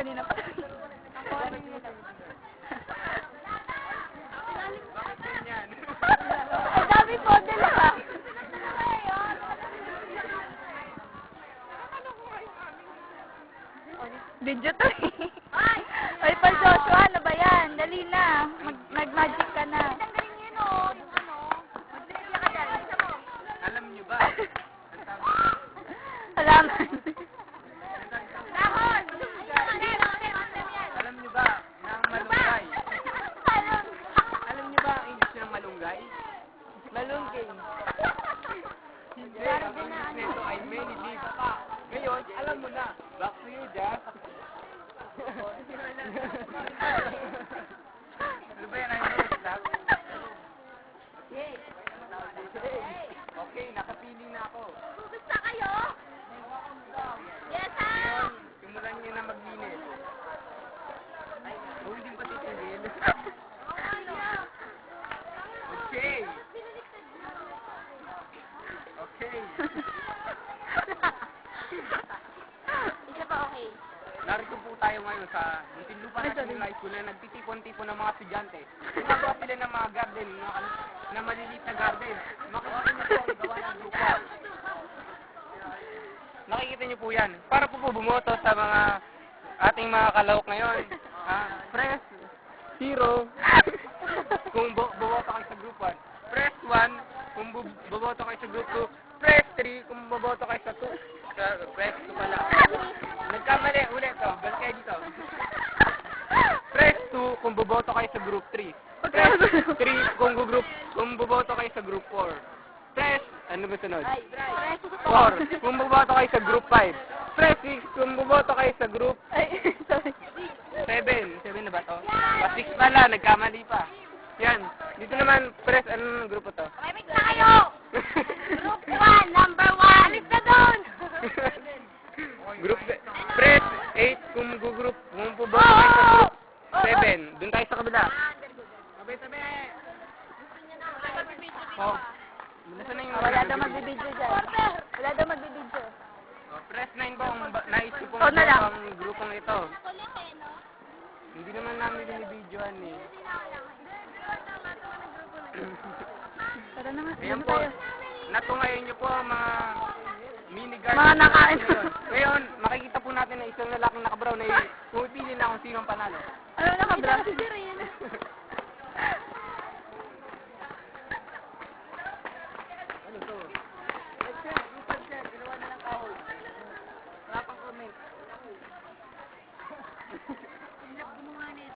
kanina pa. Po dalawa. Video to eh. Ay, pa Joshua, ano ba yan? Dali na. Mag, mag-magic ka na. Alam niyo ba? Ang tawag Salamat. Alam niyo ba na ang malunggay? Alam niyo ba ang English ng malunggay? Malunggay. Hindi, ang English nito ay many leaves. Ngayon, alam mo na. Back to you, Jack. ano ba yan? Ano ba Okay, nakapili na ako. Ngayon, simulan niyo na maglinis. Oh, hindi pa titigil. Okay. Okay. Isa pa okay. Narito po tayo ngayon sa Muntinlupa National High School na nagtitipon-tipon ng mga estudyante. Ginagawa sila ng mga garden, mga na maliliit na garden. Makikita niyo po ang gawa ng grupo. Nakikita niyo po yan. Para po po bumoto sa mga ating mga kalahok ngayon. Ah, press zero kung bu bumoto kayo sa group 1. Press 1 kung bu bumoto kayo sa group 2. Press 3 kung bumoto kayo sa 2. Press 2 pala. Nagkamali ulit to. Balik kayo dito. Press 2 kung buboto kayo sa group 3. Press 3 kung group kung buboto kayo sa group 4. Press ano ba sunod? 4 kung buboto kayo sa group 5. Press 6 kung buboto kayo sa group Ay, sorry. 7. 7 na ba to? Pa 6 pala, nagkamali pa. Yan. Dito naman, press, anong grupo to? Na press 8 kung gugroup, kung puboto kayo sa group 7. Doon tayo sa kabila. Tabi, tabi! Oh. Nasaan na yung Wala daw magbibidyo dyan. Wala daw magbibidyo. Oh, press 9 po kung ba- nais ko na lang. ang grupong ito. Hindi naman namin binibidyoan eh. Tara na nga. Ayan po. tayo? Natungayan niyo po ang mga mini garden. Mga nakain. Ngayon, makikita po natin na isang lalaking nakabrown na pumipili na kung sino ang panalo. Ano na ka, bro?